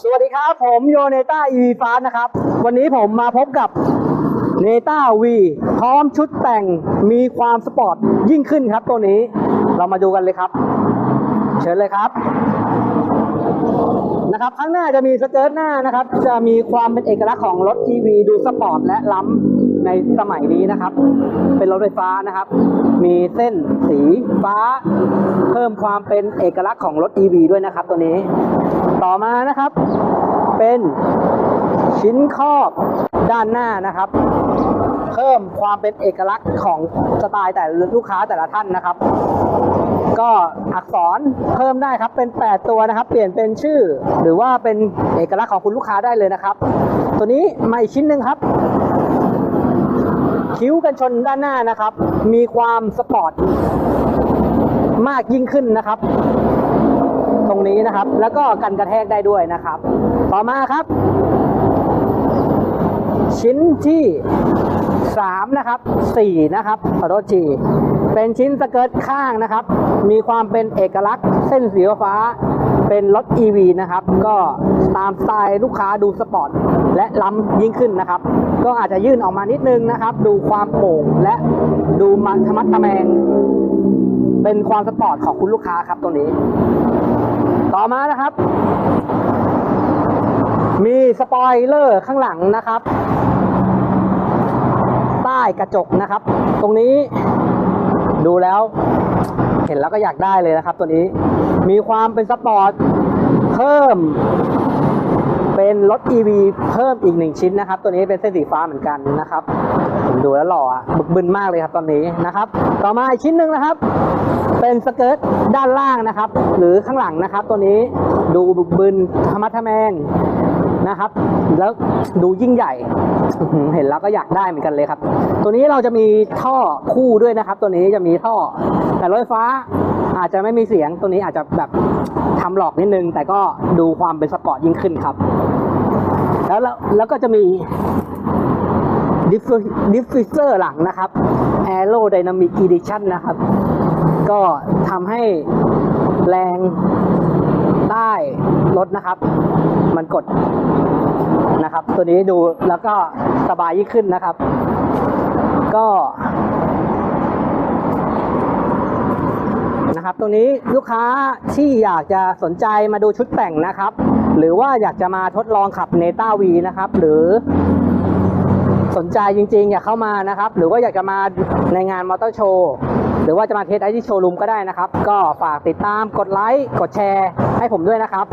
สวัสดีครับผมโยเนต้าอีวีฟ้านะครับ วันนี้ผมมาพบกับเนต้าวีพร้อมชุดแต่งมีความสปอร์ตยิ่งขึ้นครับตัวนี้เรามาดูกันเลยครับ เชิญเลยครับนะครับข้างหน้าจะมีสเกิร์ตหน้านะครับ จะมีความเป็นเอกลักษณ์ของรถทีวีดูสปอร์ตและล้ำในสมัยนี้นะครับ เป็นรถไฟฟ้านะครับ มีเส้นสีฟ้า เพิ่มความเป็นเอกลักษณ์ของรถ EV ด้วยนะครับ ตัวนี้ ต่อมานะครับ เป็นชิ้นครอบด้านหน้านะครับ เพิ่มความเป็นเอกลักษณ์ของสไตล์แต่ลูกค้าแต่ละท่านนะครับ ก็อักษรเพิ่มได้ครับเป็น 8 ตัวนะครับ เปลี่ยนเป็นชื่อ หรือว่าเป็นเอกลักษณ์ของคุณลูกค้าได้เลยนะครับ ตัวนี้มาอีกชิ้นหนึ่งครับคิ้วกันชนด้านหน้านะครับ มีความสปอร์ตมากยิ่งขึ้นนะครับ ตรงนี้นะครับ แล้วก็กันกระแทกได้ด้วยนะครับ ต่อมาครับ ชิ้นที่สามนะครับสี่นะครับขอโทษทีเป็นชิ้นสเกิร์ตข้างนะครับ มีความเป็นเอกลักษณ์ เส้นสีฟ้าเป็นรถ EV นะครับ ก็ตามสไตล์ลูกค้าดูสปอร์ตและล้ำยิ่งขึ้นนะครับ ก็อาจจะยื่นออกมานิดนึงนะครับ ดูความโป่งและดูมันธรรมัดทะแมง เป็นความสปอร์ตของคุณลูกค้าครับตัวนี้ ต่อมานะครับ มีสปอยเลอร์ข้างหลังนะครับ ใต้กระจกนะครับ ตรงนี้ดูแล้ว เห็นแล้วก็อยากได้เลยนะครับ ตัวนี้มีความเป็นสปอร์ตเพิ่ม เป็นรถ EV เพิ่มอีกหนึ่งชิ้นนะครับ ตัวนี้เป็นเส้นสีฟ้าเหมือนกันนะครับผมดูแล้วหล่ออะบึกบึนมากเลยครับตอนนี้นะครับ ต่อมาอีกชิ้นหนึ่งนะครับ เป็นสเกิร์ตด้านล่างนะครับ หรือข้างหลังนะครับ ตัวนี้ดูบึกบึนธรรมะทแมงนะครับ แล้วดูยิ่งใหญ่ เห็นแล้วก็อยากได้เหมือนกันเลยครับ ตัวนี้เราจะมีท่อคู่ด้วยนะครับ ตัวนี้จะมีท่อ แต่รถไฟฟ้าอาจจะไม่มีเสียงตัวนี้อาจจะแบบทำหลอกนิดนึง แต่ก็ดูความเป็นสปอร์ตยิ่งขึ้นครับ แล้วแล้วแล้วก็จะมีดิฟดิฟฟิเซอร์หลังนะครับ Aerodynamic Edition นะครับ ก็ทำให้แรงใต้รถนะครับ มันกดนะครับ ตัวนี้ดูแล้วก็สบายยิ่งขึ้นนะครับ ก็นะครับตรงนี้ลูกค้าที่อยากจะสนใจมาดูชุดแต่งนะครับ หรือว่าอยากจะมาทดลองขับเนต้าวีนะครับ หรือสนใจจริงๆ อยากเข้ามานะครับ หรือว่าอยากจะมาในงานมอเตอร์โชว์ หรือว่าจะมาเทสไอที่โชว์รูมก็ได้นะครับ ก็ฝากติดตามกดไลค์กดแชร์ให้ผมด้วยนะครับ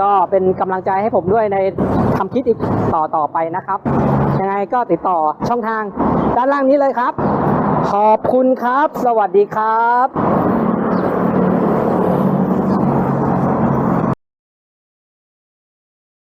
ก็เป็นกำลังใจให้ผมด้วยในทำคลิปอีกต่อต่อไปนะครับ ยังไงก็ติดต่อช่องทางด้านล่างนี้เลยครับ ขอบคุณครับ สวัสดีครับ